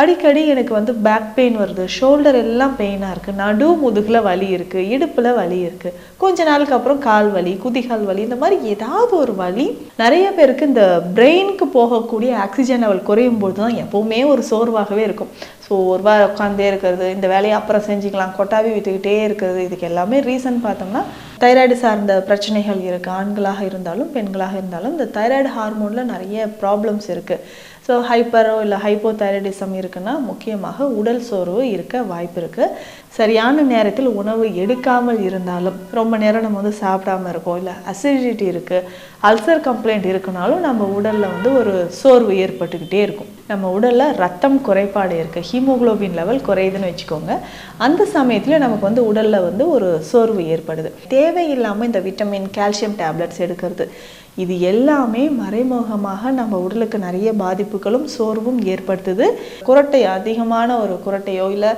அடிக்கடி எனக்கு வந்து பேக் பெயின் வருது ஷோல்டர் எல்லாம் பெயினாக இருக்குது நடு முதுகில் வலி இருக்குது இடுப்பில் வலி இருக்குது கொஞ்ச நாளுக்கு அப்புறம் கால் வலி குதிகால் வலி இந்த மாதிரி ஏதாவது ஒரு வலி. நிறைய பேருக்கு இந்த பிரெயினுக்கு போகக்கூடிய ஆக்சிஜன் லெவல் குறையும் போது தான் எப்போவுமே ஒரு சோர்வாகவே இருக்கும். ஸோ ஒரு வாரம் உட்காந்தே இருக்கிறது இந்த வேலையை அப்புறம் செஞ்சுக்கலாம் கொட்டாவி விட்டுக்கிட்டே இருக்கிறது இதுக்கு எல்லாமே ரீசன் பார்த்தோம்னா தைராய்டு சார்ந்த பிரச்சனைகள் இருக்குது ஆண்களாக இருந்தாலும் பெண்களாக இருந்தாலும் இந்த தைராய்டு ஹார்மோனில் நிறைய ப்ராப்ளம்ஸ் இருக்குது ஸோ ஹைப்பரோ இல்லை ஹைப்போ தைராய்டிசம் இருக்குன்னா முக்கியமாக உடல் சோர்வு இருக்க வாய்ப்பு இருக்குது சரியான நேரத்தில் உணவு எடுக்காமல் இருந்தாலும் ரொம்ப நேரம் நம்ம வந்து சாப்பிடாம இருக்கோம் இல்லை அசிடிட்டி இருக்குது அல்சர் கம்ப்ளைண்ட் இருக்குனாலும் நம்ம உடலில் வந்து ஒரு சோர்வு ஏற்பட்டுக்கிட்டே இருக்கும். நம்ம உடலில் ரத்தம் குறைபாடு இருக்குது ஹீமோகுளோபின் லெவல் குறையுதுன்னு வச்சுக்கோங்க. அந்த சமயத்தில் நமக்கு வந்து உடலில் வந்து ஒரு சோர்வு ஏற்படுது. தேவையில்லாமல் இந்த விட்டமின் கால்சியம் டேப்லெட்ஸ் எடுக்கிறது. இது எல்லாமே மறைமுகமாக நம்ம உடலுக்கு நிறைய பாதிப்புகளும் சோர்வும் ஏற்படுத்துது. குரட்டை அதிகமான ஒரு குரட்டையோ இல்லை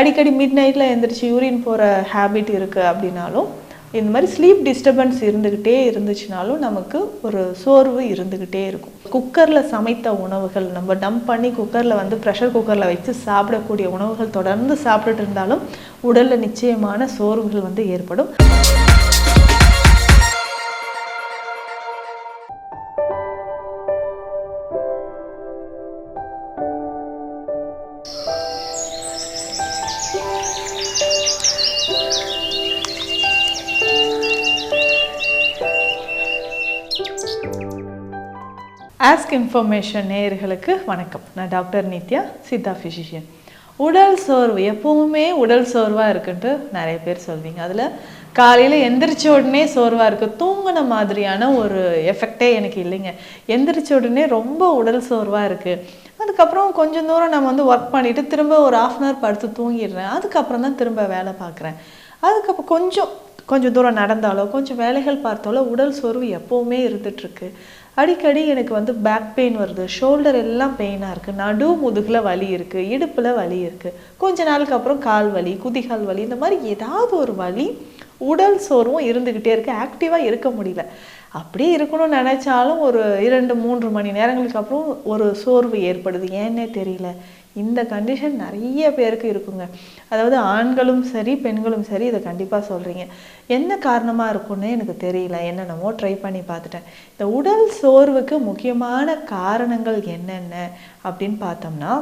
அடிக்கடி மிட் நைட்டில் எந்திரிச்சு யூரின் போகிற ஹேபிட் இருக்குது அப்படின்னாலும் இந்த மாதிரி ஸ்லீப் டிஸ்டர்பன்ஸ் இருந்துக்கிட்டே இருந்துச்சுனாலும் நமக்கு ஒரு சோர்வு இருந்துக்கிட்டே இருக்கும். குக்கரில் சமைத்த உணவுகள் நம்ம டம்ப் பண்ணி குக்கரில் வந்து ப்ரெஷர் குக்கரில் வச்சு சாப்பிடக்கூடிய உணவுகள் தொடர்ந்து சாப்பிட்டுட்டு இருந்தாலும் உடலில் நிச்சயமான சோர்வுகள் வந்து ஏற்படும். ஆஸ்க் இன்ஃபர்மேஷன் நேயர்களுக்கு வணக்கம். நான் டாக்டர் நித்யா சித்தா ஃபிசிஷியன் உடல் சோர்வு எப்பவுமே உடல் சோர்வாக இருக்குன்ட்டு நிறைய பேர் சொல்வீங்க. அதில் காலையில் எந்திரிச்ச உடனே சோர்வாக இருக்குது தூங்கின மாதிரியான ஒரு எஃபெக்டே எனக்கு இல்லைங்க. எந்திரிச்ச உடனே ரொம்ப உடல் சோர்வாக இருக்குது அதுக்கப்புறம் கொஞ்சம் தூரம் நம்ம வந்து ஒர்க் பண்ணிவிட்டு திரும்ப ஒரு ஆஃப் அன் ஹவர் படுத்து தூங்கிடுறேன். அதுக்கப்புறம் தான் திரும்ப வேலை பார்க்குறேன். அதுக்கப்புறம் கொஞ்சம் கொஞ்சம் தூரம் நடந்தாலோ கொஞ்சம் வேலைகள் பார்த்தாலோ உடல் சோர்வு எப்போவுமே இருந்துகிட்ருக்கு அடிக்கடி எனக்கு வந்து பேக் பெயின் வருது. ஷோல்டர் எல்லாம் பெயினாக இருக்குது நடு முதுகில் வலி இருக்குது இடுப்பில் வலி இருக்குது கொஞ்ச நாளுக்கு அப்புறம் கால் வலி குதிகால் வலி இந்த மாதிரி ஏதாவது ஒரு வலி உடல் சோர்வும் இருந்துக்கிட்டே இருக்குது ஆக்டிவாக இருக்க முடியல. அப்படியே இருக்கணும்னு நினச்சாலும் ஒரு இரண்டு மூன்று மணி நேரங்களுக்கு அப்புறம் ஒரு சோர்வு ஏற்படுது. ஏன்னே தெரியல. இந்த கண்டிஷன் நிறைய பேருக்கு இருக்குங்க. அதாவது ஆண்களும் சரி பெண்களும் சரி இதை கண்டிப்பாக சொல்கிறீங்க என்ன காரணமாக இருக்கும்னு எனக்கு தெரியல. என்னென்னமோ ட்ரை பண்ணி பார்த்துட்டேன். இந்த உடல் சோர்வுக்கு முக்கியமான காரணங்கள் என்னென்ன அப்படின்னு பார்த்தோம்னா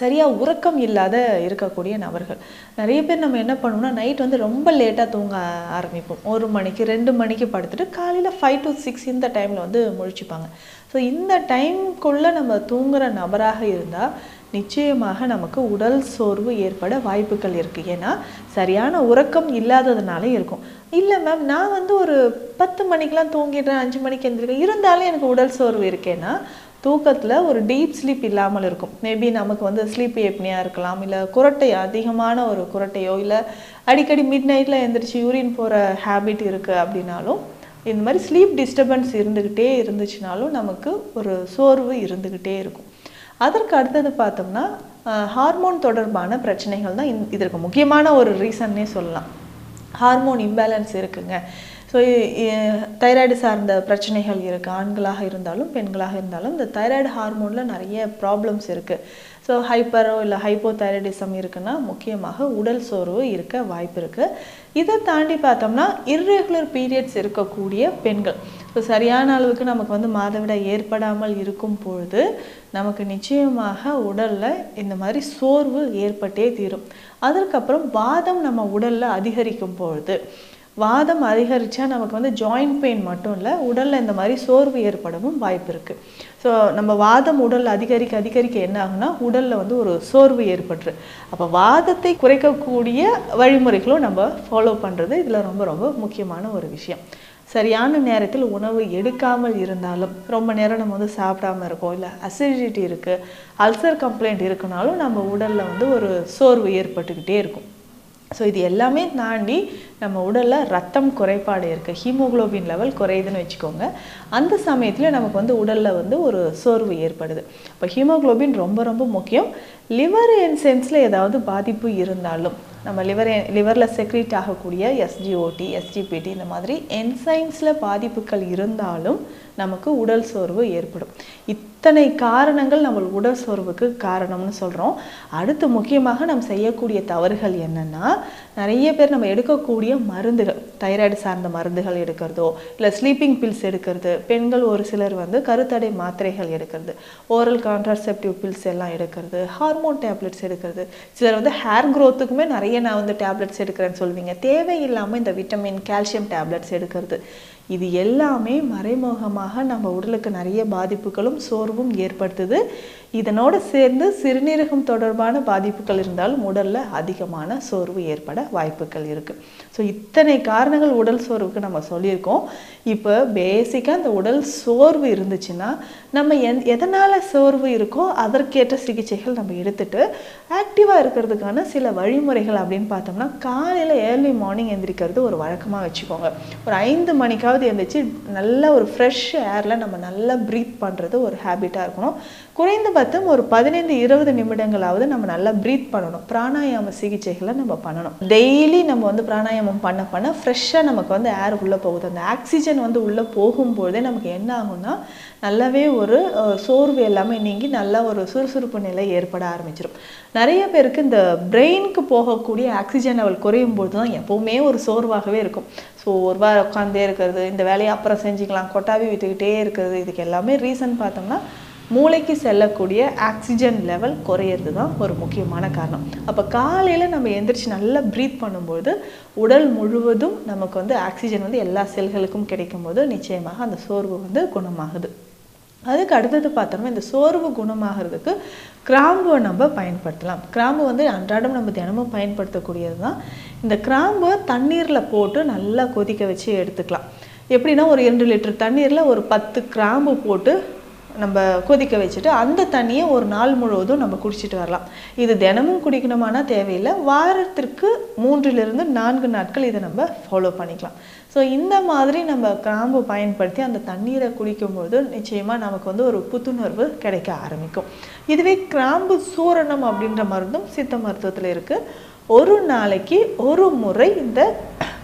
சரியாக உறக்கம் இல்லாத இருக்கக்கூடிய நபர்கள். நிறைய பேர் நம்ம என்ன பண்ணுவோம்னா நைட் வந்து ரொம்ப லேட்டாக தூங்க ஆரம்பிப்போம். ஒரு மணிக்கு ரெண்டு மணிக்கு படுத்துட்டு காலையில் ஃபைவ் டு சிக்ஸ் இந்த டைமில் வந்து முழிச்சுப்பாங்க. ஸோ இந்த டைம்குள்ளே நம்ம தூங்குகிற நபராக இருந்தால் நிச்சயமாக நமக்கு உடல் சோர்வு ஏற்பட வாய்ப்புகள் இருக்குது ஏன்னா சரியான உறக்கம் இல்லாததுனால இருக்கும். இல்லை மேம் நான் வந்து ஒரு பத்து மணிக்கெலாம் தூங்கிடுறேன் அஞ்சு மணிக்கு எந்திரிக்கிறேன் இருந்தாலும் எனக்கு உடல் சோர்வு இருக்கேன்னா தூக்கத்தில் ஒரு டீப் ஸ்லீப் இல்லாமல் இருக்கும். மேபி நமக்கு வந்து ஸ்லீப் ஏப்னியாக இருக்கலாம் இல்லை குரட்டை அதிகமான ஒரு குரட்டையோ இல்லை அடிக்கடி மிட் நைட்டில் எழுந்திரிச்சு யூரின் போகிற ஹேபிட் இருக்குது அப்படின்னாலும் இந்த மாதிரி ஸ்லீப் டிஸ்டர்பன்ஸ் இருந்துக்கிட்டே இருந்துச்சுனாலும் நமக்கு ஒரு சோர்வு இருந்துக்கிட்டே இருக்கும். அதற்கு அடுத்தது பார்த்தோம்னா ஹார்மோன் தொடர்பான பிரச்சனைகள் தான் இதற்கு முக்கியமான ஒரு ரீசன்னே சொல்லலாம். ஹார்மோன் இம்பேலன்ஸ் இருக்குங்க. ஸோ தைராய்டு சார்ந்த பிரச்சனைகள் இருக்குது ஆண்களாக இருந்தாலும் பெண்களாக இருந்தாலும் இந்த தைராய்டு ஹார்மோனில் நிறைய ப்ராப்ளம்ஸ் இருக்குது ஸோ ஹைப்பரோ இல்லை ஹைப்போ தைராய்டிசம் இருக்குன்னா முக்கியமாக உடல் சோர்வு இருக்க வாய்ப்பு இருக்குது இதை தாண்டி பார்த்தோம்னா இர்ரெகுலர் பீரியட்ஸ் இருக்கக்கூடிய பெண்கள். ஸோ சரியான அளவுக்கு நமக்கு வந்து மாதவிடாய் ஏற்படாமல் இருக்கும் பொழுது நமக்கு நிச்சயமாக உடலில் இந்த மாதிரி சோர்வு ஏற்பட்டே தீரும். அதற்கப்புறம் வாதம் நம்ம உடலில் அதிகரிக்கும் பொழுது வாதம் அதிகரித்தா நமக்கு வந்து ஜாயிண்ட் பெயின் மட்டும் இல்லை உடலில் இந்த மாதிரி சோர்வு ஏற்படவும் வாய்ப்பு இருக்குது ஸோ நம்ம வாதம் உடலில் அதிகரிக்க அதிகரிக்க என்ன ஆகுனா உடலில் வந்து ஒரு சோர்வு ஏற்பட்டுரு. அப்போ வாதத்தை குறைக்கக்கூடிய வழிமுறைகளும் நம்ம ஃபாலோ பண்ணுறது இதில் ரொம்ப ரொம்ப முக்கியமான ஒரு விஷயம். சரியான நேரத்தில் உணவு எடுக்காமல் இருந்தாலும் ரொம்ப நேரம் நம்ம வந்து சாப்பிடாம இருக்கோம் இல்லை அசிடிட்டி இருக்குது அல்சர் கம்ப்ளைண்ட் இருக்குனாலும் நம்ம உடலில் வந்து ஒரு சோர்வு ஏற்பட்டுக்கிட்டே இருக்கும். ஸோ இது எல்லாமே தாண்டி நம்ம உடலில் ரத்தம் குறைபாடு இருக்குது ஹீமோகுளோபின் லெவல் குறையுதுன்னு வச்சுக்கோங்க. அந்த சமயத்தில் நமக்கு வந்து உடலில் வந்து ஒரு சோர்வு ஏற்படுது. இப்போ ஹீமோகுளோபின் ரொம்ப ரொம்ப முக்கியம். லிவர் என்சென்ஸில் ஏதாவது பாதிப்பு இருந்தாலும் நம்ம லிவர் லிவரில் செக்ரீட் ஆகக்கூடிய எஸ்ஜிஓடி எஸ்ஜிபிடி இந்த மாதிரி என்சைம்ஸில் பாதிப்புகள் இருந்தாலும் நமக்கு உடல் சோர்வு ஏற்படும். இத்தனை காரணங்கள் நம்ம உடல் சோர்வுக்கு காரணம்னு சொல்கிறோம் அடுத்து முக்கியமாக நம்ம செய்யக்கூடிய தவறுகள் என்னென்னா நிறைய பேர் நம்ம எடுக்கக்கூடிய மருந்துகள் தைராய்டு சார்ந்த மருந்துகள் எடுக்கிறதோ இல்லை ஸ்லீப்பிங் பில்ஸ் எடுக்கிறது பெண்கள் ஒரு சிலர் வந்து கருத்தடை மாத்திரைகள் எடுக்கிறது ஓரல் கான்ட்ராசெப்டிவ் பில்ஸ் எல்லாம் எடுக்கிறது ஹார்மோன் டேப்லெட்ஸ் எடுக்கிறது. சிலர் வந்து ஹேர் க்ரோத்துக்குமே நிறைய நான் வந்து டேப்லெட்ஸ் எடுக்கிறேன்னு சொல்வீங்க. தேவையில்லாமல் இந்த விட்டமின் கால்சியம் டேப்லெட்ஸ் எடுக்கிறது. இது எல்லாமே மறைமுகமாக நம்ம உடலுக்கு நிறைய பாதிப்புகளும் சோர்வும் ஏற்படுத்துது. இதனோடு சேர்ந்து சிறுநீரகம் தொடர்பான பாதிப்புகள் இருந்தாலும் உடலில் அதிகமான சோர்வு ஏற்பட வாய்ப்புகள் இருக்குது ஸோ இத்தனை காரணங்கள் உடல் சோர்வுக்கு நம்ம சொல்லியிருக்கோம். இப்போ பேசிக்காக அந்த உடல் சோர்வு இருந்துச்சுன்னா நம்ம எந் எதனால் சோர்வு இருக்கோ அதற்கேற்ற சிகிச்சைகள் நம்ம எடுத்துட்டு ஆக்டிவாக இருக்கிறதுக்கான சில வழிமுறைகள் அப்படின்னு பார்த்தோம்னா காலையில் ஏர்லி மார்னிங் எந்திரிக்கிறது ஒரு வழக்கமாக வச்சுக்கோங்க. ஒரு ஐந்து மணிக்காவது எந்திரிச்சு நல்ல ஒரு ஃப்ரெஷ் ஏரில் நம்ம நல்லா ப்ரீத் பண்ணுறது ஒரு ஹேபிட்டாக இருக்கணும். குறைந்த குறைந்தபட்சம் ஒரு பதினைந்து இருபது நிமிடங்களாவது நம்ம நல்லா ப்ரீத் பண்ணணும். பிராணாயாம சிகிச்சைகளை நம்ம பண்ணணும். டெய்லி நம்ம வந்து பிராணாயாமம் பண்ண பண்ண ஃப்ரெஷ்ஷாக நமக்கு வந்து ஏர் உள்ளே போகுது. அந்த ஆக்சிஜன் வந்து உள்ளே போகும்போதே நமக்கு என்ன ஆகும்னா நல்லாவே ஒரு சோர்வு எல்லாமே நீங்கி நல்ல ஒரு சுறுசுறுப்பு நிலை ஏற்பட ஆரம்பிச்சிடும் நிறைய பேருக்கு இந்த பிரெயினுக்கு போகக்கூடிய ஆக்சிஜன் லெவல் குறையும் போது தான் எப்போவுமே ஒரு சோர்வாகவே இருக்கும். ஸோ ஒரு வாரம் உட்காந்தே இருக்கிறது இந்த வேலையை அப்புறம் செஞ்சுக்கலாம் கொட்டாவி விட்டுக்கிட்டே இருக்கிறது இதுக்கு எல்லாமே ரீசன் பார்த்தோம்னா மூளைக்கு செல்லக்கூடிய ஆக்சிஜன் லெவல் குறையிறது தான் ஒரு முக்கியமான காரணம். அப்போ காலையில் நம்ம எந்திரிச்சு நல்லா ப்ரீத் பண்ணும்போது உடல் முழுவதும் நமக்கு வந்து ஆக்சிஜன் வந்து எல்லா செல்களுக்கும் கிடைக்கும்போது நிச்சயமாக அந்த சோர்வு வந்து குணமாகுது. அதுக்கு அடுத்தது பார்த்தோம்னா இந்த சோர்வு குணமாகிறதுக்கு கிராம்புவை நம்ம பயன்படுத்தலாம். கிராம்பு வந்து அன்றாடம் நம்ம தினமும் பயன்படுத்தக்கூடியது தான் இந்த கிராம்பை தண்ணீரில் போட்டு நல்லா கொதிக்க வச்சு எடுத்துக்கலாம். எப்படின்னா ஒரு இரண்டு லிட்டர் தண்ணீரில் ஒரு பத்து கிராம்பு போட்டு நம்ம கொதிக்க வச்சுட்டு அந்த தண்ணியை ஒரு நாள் முழுவதும் நம்ம குடிச்சிட்டு வரலாம். இது தினமும் குடிக்கணுமானா தேவையில்லை. வாரத்திற்கு மூன்றிலிருந்து நான்கு நாட்கள் இதை நம்ம ஃபாலோ பண்ணிக்கலாம். ஸோ இந்த மாதிரி நம்ம கிராம்பு பயன்படுத்தி அந்த தண்ணீரை குடிக்கும்போது நிச்சயமாக நமக்கு வந்து ஒரு புத்துணர்வு கிடைக்க ஆரம்பிக்கும். இதுவே கிராம்பு சூரணம் அப்படின்ற மருந்தும் சித்த மருத்துவத்தில் இருக்குது ஒரு நாளைக்கு ஒரு முறை இந்த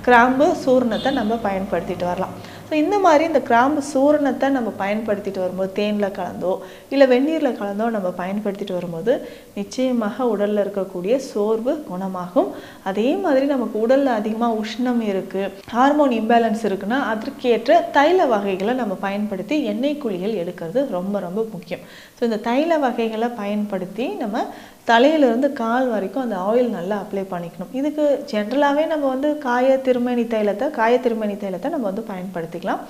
கிராம்பு சூரணத்தை நம்ம பயன்படுத்திட்டு வரலாம். ஸோ இந்த மாதிரி இந்த கிராம்பு சூரணத்தை நம்ம பயன்படுத்திட்டு வரும்போது தேனில் கலந்தோ இல்லை வெந்நீரில் கலந்தோ நம்ம பயன்படுத்திட்டு வரும்போது நிச்சயமாக உடலில் இருக்கக்கூடிய சோர்வு குணமாகும். அதே மாதிரி நமக்கு உடலில் அதிகமாக உஷ்ணம் இருக்குது ஹார்மோன் இம்பேலன்ஸ் இருக்குன்னா அதற்கேற்ற தைல வகைகளை நம்ம பயன்படுத்தி எண்ணெய் குழிகள் எடுக்கிறது ரொம்ப ரொம்ப முக்கியம். ஸோ இந்த தைல வகைகளை பயன்படுத்தி நம்ம தலையிலிருந்து கால் வரைக்கும் அந்த ஆயில் நல்லா அப்ளை பண்ணிக்கணும். இதுக்கு ஜென்ரலாகவே நம்ம வந்து காய திருமணி தைலத்தை காய திருமணி தைலத்தை நம்ம வந்து பயன்படுத்திக்கலாம்.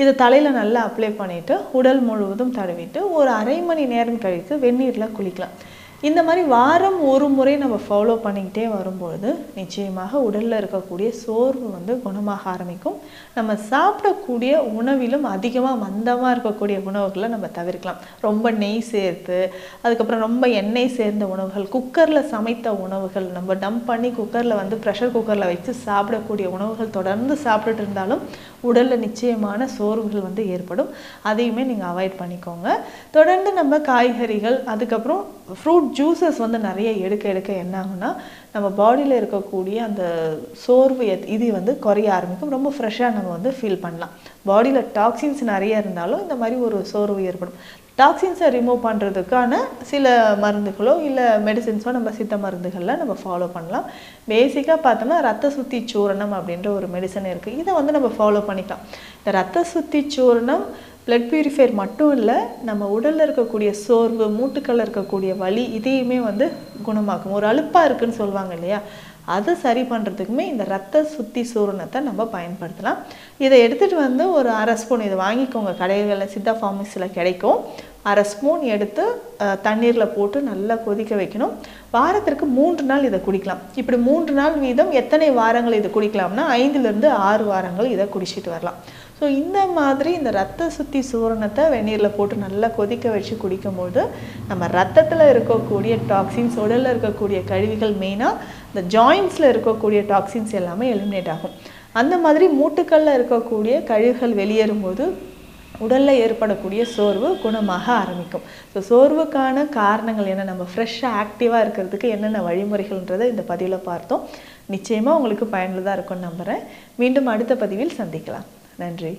இதை தலையில் நல்லா அப்ளை பண்ணிவிட்டு உடல் முழுவதும் தடவிட்டு ஒரு அரை மணி நேரம் கழித்து வெந்நீரில் குளிக்கலாம். இந்த மாதிரி வாரம் ஒரு முறை நம்ம ஃபாலோ பண்ணிக்கிட்டே வரும்பொழுது நிச்சயமாக உடலில் இருக்கக்கூடிய சோர்வு வந்து குணமாக ஆரம்பிக்கும். நம்ம சாப்பிடக்கூடிய உணவிலும் அதிகமாக மந்தமாக இருக்கக்கூடிய உணவுகளை நம்ம தவிர்க்கலாம். ரொம்ப நெய் சேர்த்து அதுக்கப்புறம் ரொம்ப எண்ணெய் சேர்ந்த உணவுகள் குக்கரில் சமைத்த உணவுகள் நம்ம டம்ப் பண்ணி குக்கரில் வந்து ப்ரெஷர் குக்கரில் வச்சு சாப்பிடக்கூடிய உணவுகள் தொடர்ந்து சாப்பிட்டுட்டு இருந்தாலும் உடலில் நிச்சயமான சோர்வுகள் வந்து ஏற்படும். அதையுமே நீங்கள் அவாய்ட் பண்ணிக்கோங்க. தொடர்ந்து நம்ம காய்கறிகள் அதுக்கப்புறம் ஃப்ரூட் ஜூஸஸ் வந்து நிறைய எடுக்க எடுக்க என்ன ஆகும்னா நம்ம பாடியில் இருக்கக்கூடிய அந்த சோர்வு இது வந்து குறைய ஆரம்பிக்கும். ரொம்ப ஃப்ரெஷ்ஷாக நம்ம வந்து ஃபீல் பண்ணலாம். பாடியில் டாக்ஸின்ஸ் நிறைய இருந்தாலும் இந்த மாதிரி ஒரு சோர்வு ஏற்படும். டாக்ஸின்ஸை ரிமூவ் பண்ணுறதுக்கான சில மருந்துகளோ இல்லை மெடிசின்ஸோ நம்ம சித்த மருந்துகளில் நம்ம ஃபாலோ பண்ணலாம். பேசிக்காக பார்த்தோம்னா ரத்த சுத்தி சூரணம் அப்படின்ற ஒரு மெடிசன் இருக்குது இதை வந்து நம்ம ஃபாலோ பண்ணிக்கலாம். இந்த ரத்த சுத்தி சூரணம் பிளட் பியூரிஃபையர் மட்டும் இல்லை நம்ம உடலில் இருக்கக்கூடிய சோர்வு மூட்டுக்களில் இருக்கக்கூடிய வலி இதையுமே வந்து குணமாக்கும். ஒரு அலுப்பாக இருக்குன்னு சொல்லுவாங்க இல்லையா? அதை சரி பண்ணுறதுக்குமே இந்த ரத்த சுத்தி சூரணத்தை நம்ம பயன்படுத்தலாம். இதை எடுத்துகிட்டு வந்து ஒரு அரை ஸ்பூன் இதை வாங்கிக்கோங்க. கடைகளில் சித்தா ஃபார்மஸில் கிடைக்கும். அரை ஸ்பூன் எடுத்து தண்ணீரில் போட்டு நல்லா கொதிக்க வைக்கணும். வாரத்திற்கு மூன்று நாள் இதை குடிக்கலாம். இப்படி மூன்று நாள் வீதம் எத்தனை வாரங்கள் இதை குடிக்கலாம்னா ஐந்துலேருந்து ஆறு வாரங்கள் இதை குடிச்சிட்டு வரலாம். ஸோ இந்த மாதிரி இந்த ரத்த சுத்தி சூரணத்தை வெந்நீரில் போட்டு நல்லா கொதிக்க வச்சு குடிக்கும்போது நம்ம ரத்தத்தில் இருக்கக்கூடிய டாக்ஸின்ஸ் உடலில் இருக்கக்கூடிய கழிவுகள் மெயினாக இந்த ஜாயின்ஸில் இருக்கக்கூடிய டாக்ஸின்ஸ் எல்லாமே எலிமினேட் ஆகும். அந்த மாதிரி மூட்டுக்களில் இருக்கக்கூடிய கழிவுகள் வெளியேறும்போது உடலில் ஏற்படக்கூடிய சோர்வு குணமாக ஆரம்பிக்கும். ஸோ சோர்வுக்கான காரணங்கள் என்ன? நம்ம ஃப்ரெஷ்ஷாக ஆக்டிவாக இருக்கிறதுக்கு என்னென்ன வழிமுறைகள்ன்றதை இந்த பதிவில் பார்த்தோம். நிச்சயமாக உங்களுக்கு பயனுள்ளதாக இருக்கும்னு நம்புகிறேன் மீண்டும் அடுத்த பதிவில் சந்திக்கலாம். நன்றி.